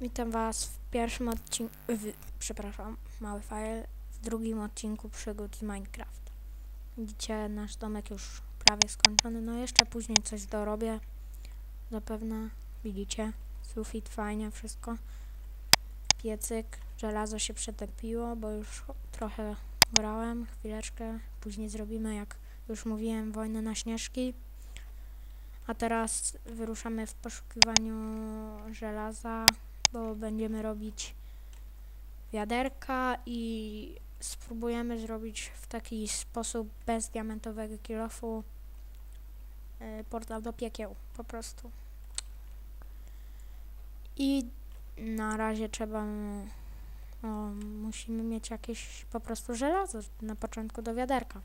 Witam Was w pierwszym odcinku, w, przepraszam, mały file, w drugim odcinku przygód z Minecraft. Widzicie, nasz domek już prawie skończony, no jeszcze później coś dorobię, zapewne, widzicie, sufit, fajnie, wszystko. Piecyk, żelazo się przetopiło, bo już trochę grałem, chwileczkę, później zrobimy, jak już mówiłem, wojnę na śnieżki. A teraz wyruszamy w poszukiwaniu żelaza, będziemy robić wiaderka i spróbujemy zrobić w taki sposób bez diamentowego kilofu y, portal do piekieł po prostu. I na razie trzeba o, musimy mieć jakieś po prostu żelazo na początku do wiaderka.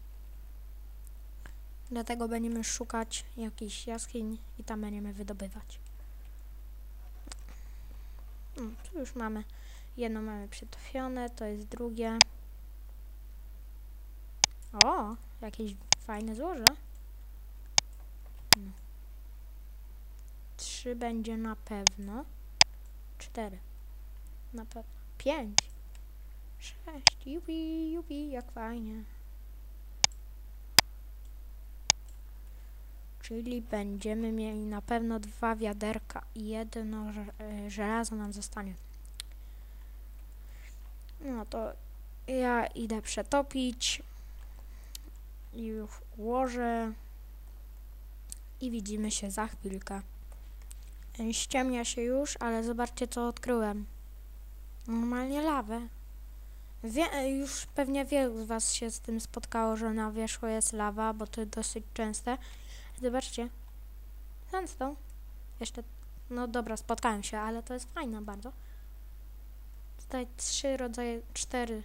Dlatego będziemy szukać jakichś jaskiń i tam będziemy wydobywać. Tu już mamy. Jedno mamy przytopione, to jest drugie. O, jakieś fajne złoże. No. Trzy będzie na pewno. Cztery. Na pewno. Pięć. Sześć. Jupi, jupi, jak fajnie. Czyli będziemy mieli na pewno dwa wiaderka i jedno e, żelazo nam zostanie. No to ja idę przetopić i już ułożę i widzimy się za chwilkę. Ściemnia się już, ale zobaczcie co odkryłem. Normalnie lawę. Wie, e, już pewnie wielu z Was się z tym spotkało, że na wierzchu jest lawa, bo to dosyć częste. Zobaczcie. Sandstone. Jeszcze, no dobra, spotkałem się, ale to jest fajne bardzo. Tutaj trzy rodzaje, cztery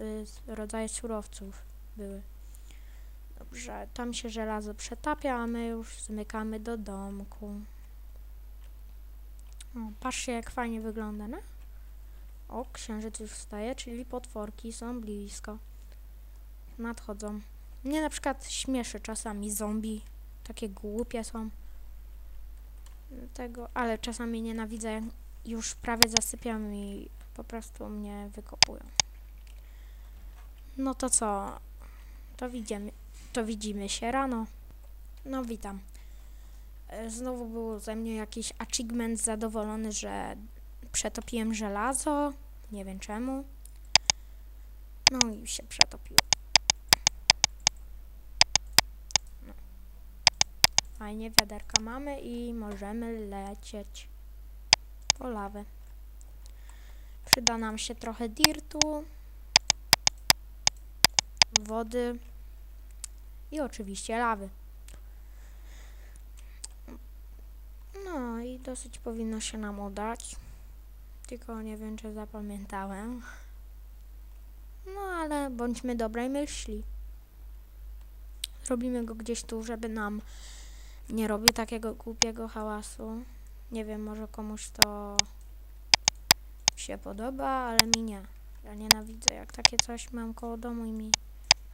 y, rodzaje surowców były. Dobrze, tam się żelazo przetapia, a my już zmykamy do domku. O, patrzcie jak fajnie wygląda, no? O, księżyc już wstaje, czyli potworki są blisko. Nadchodzą. Mnie na przykład śmieszy czasami zombie. Takie głupie są. Tego, ale czasami nienawidzę, jak już prawie zasypiam i po prostu mnie wykopują. No to co? To widzimy, to widzimy się rano. No witam. E, Znowu był ze mnie jakiś achievement zadowolony, że przetopiłem żelazo. Nie wiem czemu. No i się przetopiło. Fajnie, wiaderka mamy i możemy lecieć po lawę. Przyda nam się trochę dirtu, wody i oczywiście lawy. No i dosyć powinno się nam udać. Tylko nie wiem, czy zapamiętałem. No ale bądźmy dobrej myśli. Zrobimy go gdzieś tu, żeby nam nie robił takiego głupiego hałasu. Nie wiem, może komuś to się podoba, ale mi nie. Ja nienawidzę, jak takie coś mam koło domu i mi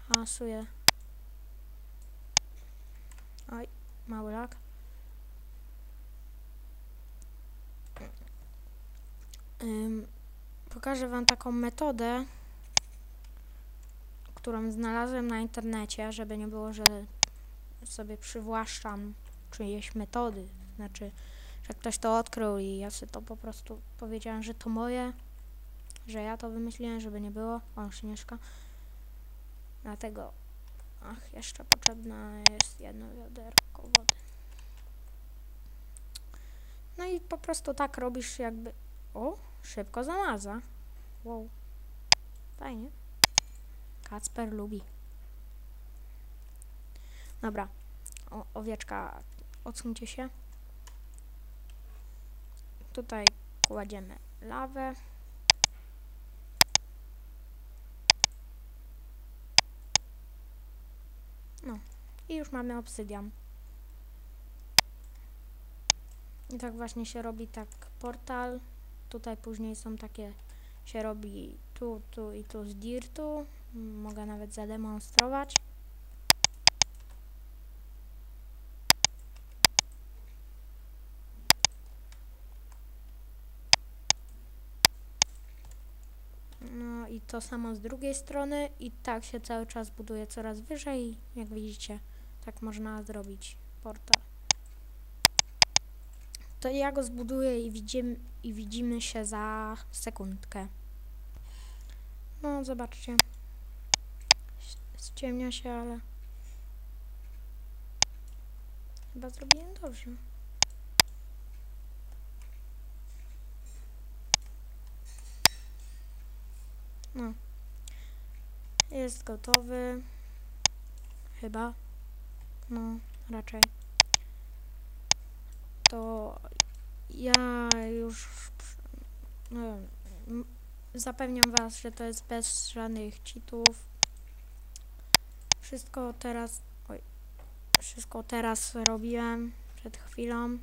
hałasuje. Oj, mały lak. Ym, pokażę Wam taką metodę, którą znalazłem na internecie, żeby nie było, że sobie przywłaszczam czyjeś metody. Znaczy, że ktoś to odkrył i ja sobie to po prostu powiedziałem, że to moje, że ja to wymyśliłem, żeby nie było. O, śnieżka. Dlatego, ach, jeszcze potrzebne jest jedno wiaderko wody. No i po prostu tak robisz jakby... O, szybko zamaza. Wow. Fajnie. Kacper lubi. Dobra. O, owieczka, odsuńcie się. Tutaj kładziemy lawę. No. I już mamy obsydian. I tak właśnie się robi tak portal. Tutaj później są takie, się robi tu, tu i tu z dirtu. Mogę nawet zademonstrować. No i to samo z drugiej strony i tak się cały czas buduje coraz wyżej. Jak widzicie, tak można zrobić portal. To ja go zbuduję i widzimy, i widzimy się za sekundkę. No, zobaczcie. Ściemnia się, ale... Chyba zrobiłem dobrze. No. Jest gotowy. Chyba. No, raczej. To ja już no, zapewniam was, że to jest bez żadnych cheatów. Wszystko teraz, oj, wszystko teraz robiłem przed chwilą.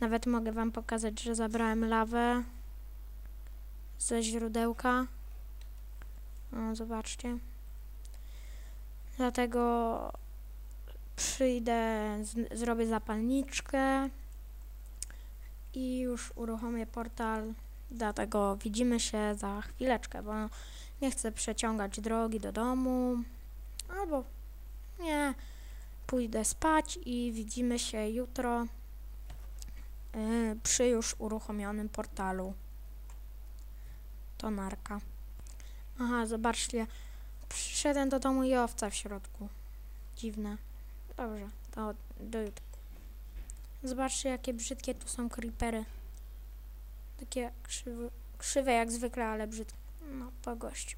Nawet mogę wam pokazać, że zabrałem lawę ze źródełka. O, zobaczcie. Dlatego przyjdę, z, zrobię zapalniczkę i już uruchomię portal. Dlatego widzimy się za chwileczkę, bo nie chcę przeciągać drogi do domu. Albo nie, pójdę spać i widzimy się jutro yy, przy już uruchomionym portalu. To narka. Aha, zobaczcie. Przyszedłem do domu i owca w środku. Dziwne. Dobrze, to do jutra. Zobaczcie, jakie brzydkie tu są creepery. Takie krzywe, krzywe jak zwykle, ale brzydkie. No, po gościu.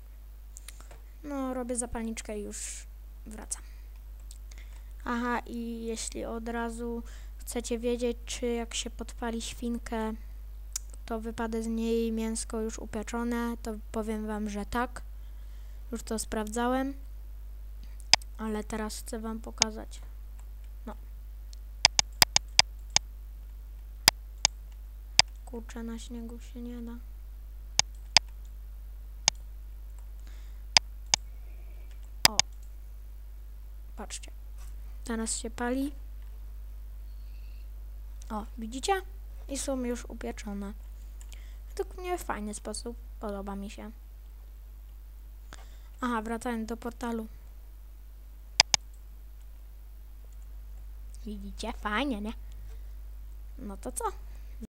No, robię zapalniczkę i już wracam. Aha, i jeśli od razu chcecie wiedzieć, czy jak się podpali świnkę, to wypada z niej mięsko już upieczone, to powiem wam, że tak. Już to sprawdzałem. Ale teraz chcę wam pokazać. No. Kurczę, na śniegu się nie da. O. Patrzcie. Teraz się pali. O, widzicie? I są już upieczone. Według mnie fajny sposób. Podoba mi się. Aha, wracając do portalu. Widzicie? Fajnie, nie? No to co?